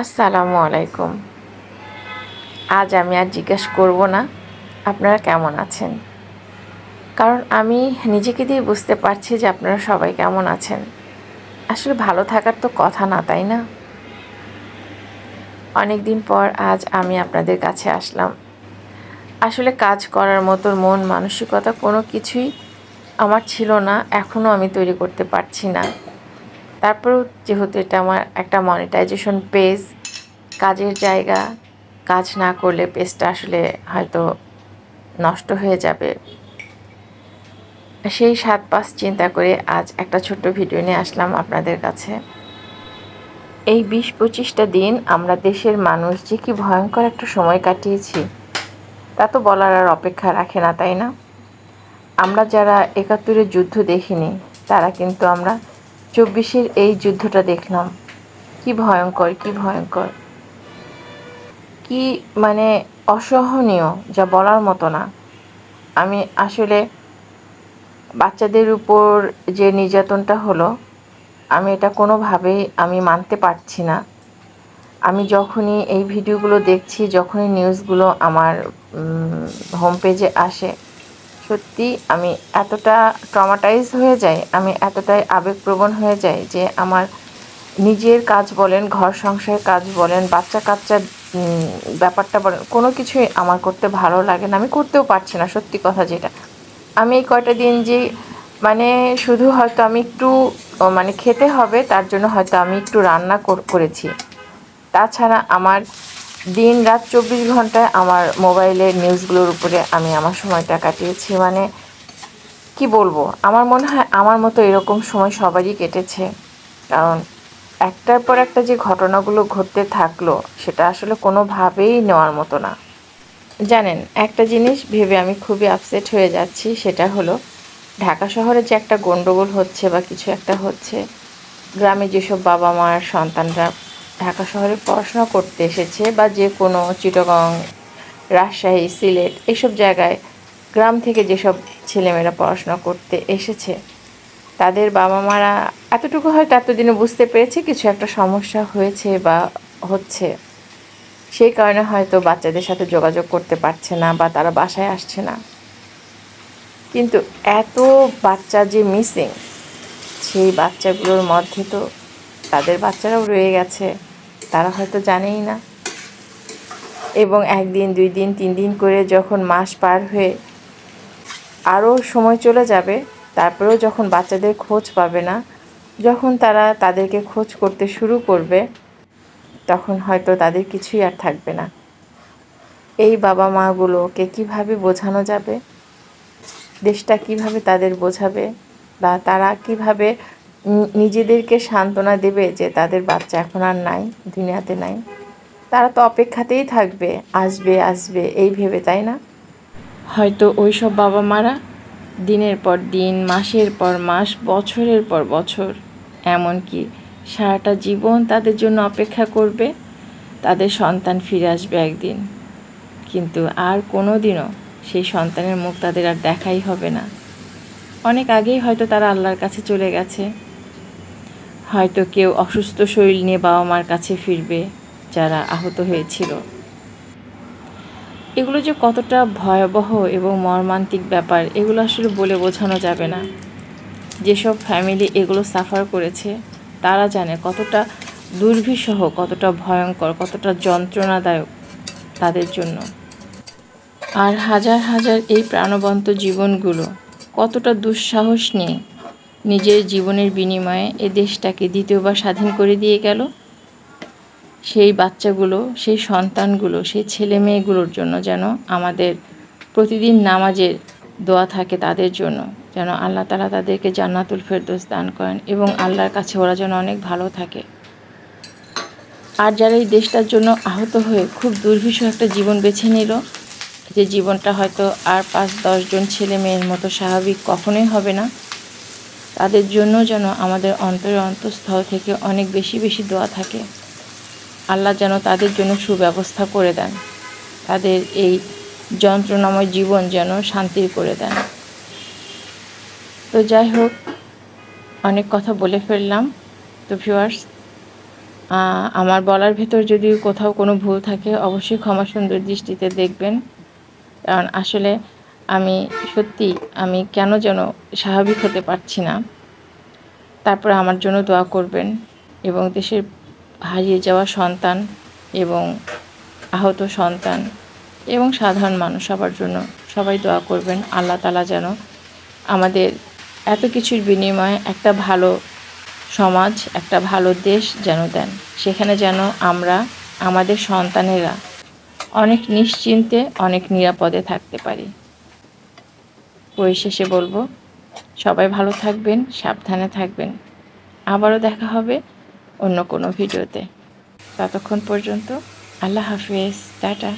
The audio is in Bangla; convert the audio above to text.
আসসালামু আলাইকুম। আজ আমি আর জিজ্ঞেস করব না, আপনারা কেমন আছেন? কারণ আমি নিজেকে দিয়ে বুঝতে পারছি যে আপনারা সবাই কেমন আছেন। আসলে ভালো থাকার তো কথা না, তাই না? অনেক দিন পর আজ আমি আপনাদের কাছে আসলাম। আসলে কাজ করার মতো মন, মানসিকতা কোনো কিছুই আমার ছিল না এখনও আমি তৈরি করতে পারছি না। তারপরেও যেহেতু এটা আমার একটা মনিটাইজেশন পেজ কাজের জায়গা, কাজ না করলে পেজটা আসলে হয়তো নষ্ট হয়ে যাবে। সেই সাত পাঁচ চিন্তা করে আজ একটা ছোট্ট ভিডিও নিয়ে আসলাম আপনাদের কাছে। এই বিশ পঁচিশটা দিন আমরা দেশের মানুষ যে কি ভয়ঙ্কর একটা সময় কাটিয়েছি, তা তো বলার আর অপেক্ষা রাখে না, তাই না? আমরা যারা একাত্তরের যুদ্ধ দেখিনি, তারা কিন্তু আমরা চব্বিশের এই যুদ্ধটা দেখলাম। কি ভয়ঙ্কর কি ভয়ঙ্কর। কি মানে অসহনীয়, যা বলার মতো না। আমি আসলে বাচ্চাদের উপর যে নির্যাতনটা হলো, আমি এটা কোনোভাবেই আমি মানতে পারছি না। আমি যখনই এই ভিডিওগুলো দেখছি, যখনই নিউজগুলো আমার হোম পেজে আসে সত্যি আমি এতটা ট্রমাটাইজ হয়ে যাই, আমি এতটাই আবেগপ্রবণ হয়ে যাই যে আমার নিজের কাজ বলেন, ঘর সংসারের কাজ বলেন, বাচ্চা কাচ্চার ব্যাপারটা বলেন, কোনো কিছুই আমার করতে ভালো লাগে না, আমি করতেও পারছি না, সত্যি কথা যেটা। আমি এই কয়টা দিন যে মানে শুধু হয়তো আমি একটু মানে খেতে হবে, তার জন্য হয়তো আমি একটু রান্না করেছি। তাছাড়া আমার দিন রাত চব্বিশ ঘন্টায় আমার মোবাইলের নিউজগুলোর উপরে আমি আমার সময়টা কাটিয়েছি। মানে কি বলব? আমার মনে হয় আমার মতো এরকম সময় সবারই কেটেছে। কারণ একটার পর একটা যে ঘটনাগুলো ঘটতে থাকল, সেটা আসলে কোনোভাবেই নেওয়ার মতো না। জানেন, একটা জিনিস ভেবে আমি খুবই আপসেট হয়ে যাচ্ছি, সেটা হলো ঢাকা শহরে যে একটা গণ্ডগোল হচ্ছে বা কিছু একটা হচ্ছে, গ্রামে যেসব বাবা মার সন্তানরা ঢাকা শহরে পড়াশোনা করতে এসেছে বা যে কোনো চিটগং, রাজশাহী, সিলেট এইসব জায়গায় গ্রাম থেকে যেসব ছেলেমেয়েরা পড়াশোনা করতে এসেছে, তাদের বাবা মারা এতটুকু হয়তো এতদিনে বুঝতে পেরেছে কিছু একটা সমস্যা হয়েছে বা হচ্ছে। সেই কারণে হয়তো বাচ্চাদের সাথে যোগাযোগ করতে পারছে না বা তারা বাসায় আসছে না। কিন্তু এত বাচ্চা যে মিসিং সেই বাচ্চাগুলোর মধ্যে তো তাদের বাচ্চারাও রয়ে গেছে। তারা হয়তো জানেই না। এবং একদিন দুই দিন তিন দিন করে যখন মাস পার হয়ে আরও সময় চলে যাবে, তারপরেও যখন বাচ্চাদের খোঁজ পাবে না, যখন তারা তাদেরকে খোঁজ করতে শুরু করবে, তখন হয়তো তাদের কিছুই আর থাকবে না। এই বাবা মাগুলোকে কীভাবে বোঝানো যাবে? দেশটা কীভাবে তাদের বোঝাবে? বা তারা কীভাবে নিজেদেরকে সান্ত্বনা দেবে যে তাদের বাচ্চা এখন আর নাই, দুনিয়াতে নাই। তারা তো অপেক্ষাতেই থাকবে, আসবে আসবে, এই ভেবে, তাই না? হয়তো ওই সব বাবা মারা দিনের পর দিন, মাসের পর মাস, বছরের পর বছর, এমনকি সারাটা জীবন তাদের জন্য অপেক্ষা করবে, তাদের সন্তান ফিরে আসবে একদিন। কিন্তু আর কোনো দিনও সেই সন্তানের মুখ তাদের আর দেখাই হবে না। অনেক আগেই হয়তো তারা আল্লাহর কাছে চলে গেছে। হয়তো কেউ অসুস্থ শরীর নিয়ে বাবা মার কাছে ফিরবে, যারা আহত হয়েছিল। এগুলো যে কতটা ভয়াবহ এবং মর্মান্তিক ব্যাপার, এগুলো আসলে বলে বোঝানো যাবে না। যেসব ফ্যামিলি এগুলো সাফার করেছে, তারা জানে কতটা দুর্বিষহ, কতটা ভয়ঙ্কর, কতটা যন্ত্রণাদায়ক তাদের জন্য। আর হাজার হাজার এই প্রাণবন্ত জীবনগুলো কতটা দুঃসাহস নিয়ে নিজের জীবনের বিনিময়ে এ দেশটাকে দ্বিতীয়বার স্বাধীন করে দিয়ে গেল। সেই বাচ্চাগুলো, সেই সন্তানগুলো, সেই ছেলে মেয়েগুলোর জন্য যেন আমাদের প্রতিদিন নামাজের দোয়া থাকে তাদের জন্য। যেন আল্লাহ তালা তাদেরকে জান্নাতুল ফেরদোস দান করেন এবং আল্লাহর কাছে ওরা যেন অনেক ভালো থাকে। আর যারা এই দেশটার জন্য আহত হয়ে খুব দুর্বিষহ একটা জীবন বেছে নিল, যে জীবনটা হয়তো আর পাঁচ দশজন ছেলে মেয়ের মতো স্বাভাবিক কখনোই হবে না। তাদের জন্য যেন আমাদের অন্তরের অন্তঃস্থল থেকে অনেক বেশি বেশি দোয়া থাকে। আল্লাহ যেন তাদের জন্য সুব্যবস্থা করে দেন। তাদের এই যন্ত্রণাময় জীবন যেন শান্তির করে দেন। তো যাই হোক, অনেক কথা বলে ফেললাম। তো ভিউয়ার্স আমার বলার ভেতর যদি কোথাও কোনো ভুল থাকে, অবশ্যই ক্ষমা সুন্দর দৃষ্টিতে দেখবেন। কারণ আসলে আমি সত্যি, আমি কেন যেন স্বাভাবিক হতে পারছি না। তারপরে আমার জন্য দোয়া করবেন এবং দেশের হারিয়ে যাওয়া সন্তান এবং আহত সন্তান এবং সাধারণ মানুষ সবার জন্য সবাই দোয়া করবেন। আল্লাহ তালা যেন আমাদের এত কিছুর বিনিময়ে একটা ভালো সমাজ, একটা ভালো দেশ যেন দেন। সেখানে যেন আমরা, আমাদের সন্তানেরা অনেক নিশ্চিন্তে, অনেক নিরাপদে থাকতে পারি। পরিশেষে বলব, সবাই ভালো থাকবেন, সাবধানে থাকবেন। আবারও দেখা হবে অন্য কোনো ভিডিওতে। ততক্ষণ পর্যন্ত আল্লাহ হাফিজ, টাটা।